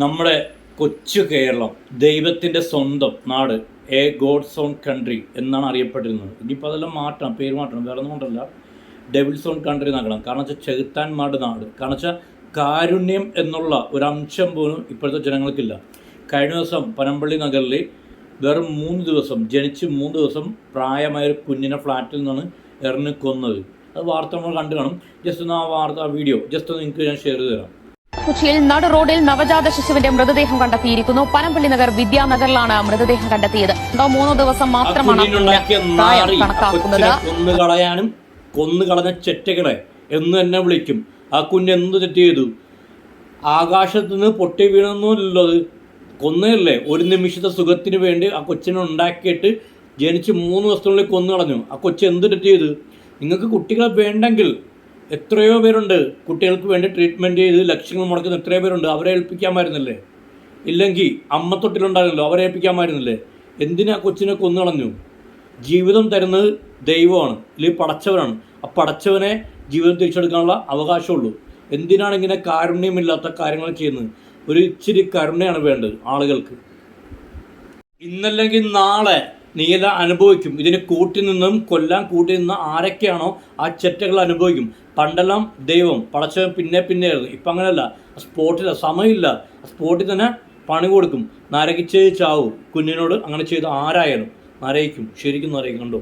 നമ്മുടെ കൊച്ചു കേരളം ദൈവത്തിന്റെ സ്വന്തം നാട് എ ഗോഡ്സ് ഓൺ കൺട്രി എന്നാണ് അറിയപ്പെട്ടിരുന്നത്. ഇനിയിപ്പോൾ അതെല്ലാം മാറ്റണം പേര് മാറ്റണം വേറെ ഒന്നും കൊണ്ടല്ല. ഡെവിൾസ് ഓൺ കൺട്രി എന്നാക്കണം കാരണം വെച്ചാൽ ചെകുത്താൻമാരുടെ നാട്. കാരണം വെച്ചാൽ കാരുണ്യം എന്നുള്ള ഒരു അംശം പോലും ഇപ്പോഴത്തെ ജനങ്ങൾക്കില്ല. കഴിഞ്ഞ ദിവസം പനമ്പള്ളി നഗറിൽ വെറും മൂന്ന് ദിവസം ജനിച്ച് മൂന്ന് ദിവസം പ്രായമായ ഒരു കുഞ്ഞിനെ ഫ്ലാറ്റിൽ നിന്നാണ് എറിഞ്ഞ് കൊന്നത്. അത് വാർത്ത നമ്മൾ കണ്ടു കാണും. ജസ്റ്റ് ഒന്ന് ആ വാർത്ത വീഡിയോ ജസ്റ്റ് ഒന്ന് നിങ്ങൾക്ക് ഞാൻ ഷെയർ ചെയ്ത് തരാം. കൊച്ചിയിൽ നട റോഡിൽ നവജാത ശിശുവിന്റെ മൃതദേഹം കണ്ടെത്തിയിരിക്കുന്നു. പനമ്പള്ളി നഗർ വിദ്യാനഗറിലാണ് മൃതദേഹം കണ്ടെത്തിയത്. രണ്ടോ മൂന്നോ ദിവസം മാത്രമാണ് കൊന്നുകളയാനും കൊന്നുകളഞ്ഞ ചെറ്റകളെ എന്ന് തന്നെ വിളിക്കും. ആ കുഞ്ഞ് എന്ത് തെറ്റ് ചെയ്തു? ആകാശത്ത് നിന്ന് പൊട്ടി വീണെന്നുള്ളത് കൊന്നല്ലേ കൊന്നതല്ലേ? ഒരു നിമിഷത്തെ സുഖത്തിന് വേണ്ടി ആ കൊച്ചിനെ ഉണ്ടാക്കിയിട്ട് ജനിച്ച് മൂന്ന് ദിവസത്തിനുള്ളിൽ കൊന്നു കളഞ്ഞു ആ കൊച്ചു എന്ത് തെറ്റ് ചെയ്തു? നിങ്ങൾക്ക് കുട്ടികളെ വേണ്ടെങ്കിൽ എത്രയോ പേരുണ്ട്. കുട്ടികൾക്ക് വേണ്ടി ട്രീറ്റ്മെന്റ് ചെയ്ത് ലക്ഷ്യങ്ങൾ മുടക്കുന്ന എത്രയോ പേരുണ്ട്. അവരെ ഏൽപ്പിക്കാമായിരുന്നില്ലേ? ഇല്ലെങ്കിൽ അമ്മ തൊട്ടിലുണ്ടായിരുന്നല്ലോ അവരെ ഏൽപ്പിക്കാമായിരുന്നില്ലേ? എന്തിനാ കൊച്ചിനെ കൊന്നുകളഞ്ഞു ജീവിതം തരുന്നത് ദൈവമാണ് അല്ലെങ്കിൽ പടച്ചവനാണ്. ആ പടച്ചവനെ ജീവിതം തിരിച്ചെടുക്കാനുള്ള അവകാശമുള്ളൂ. എന്തിനാണ് ഇങ്ങനെ കാരുണ്യമില്ലാത്ത കാര്യങ്ങൾ ചെയ്യുന്നത്? ഒരു ഇച്ചിരി കരുണയാണ് വേണ്ടത് ആളുകൾക്ക്. ഇന്നല്ലെങ്കിൽ നാളെ നീയെല്ലാം അനുഭവിക്കും. ഇതിന് കൂട്ടി നിന്നും കൊല്ലാൻ കൂട്ടി നിന്ന് ആരൊക്കെയാണോ ആ ചെറ്റകൾ അനുഭവിക്കും. പണ്ടെല്ലാം ദൈവം പടച്ചവൻ പിന്നെ പിന്നെ ആയിരുന്നു ഇപ്പം അങ്ങനെയല്ല. സ്പോട്ടില്ല സമയമില്ല. സ്പോട്ടിൽ തന്നെ പണി കൊടുക്കും. നരകിച്ചേ ചാവും കുഞ്ഞിനോട് അങ്ങനെ ചെയ്ത് ആരായാലും നരയിക്കും ശരിക്കും നരയിക്കും കണ്ടോ?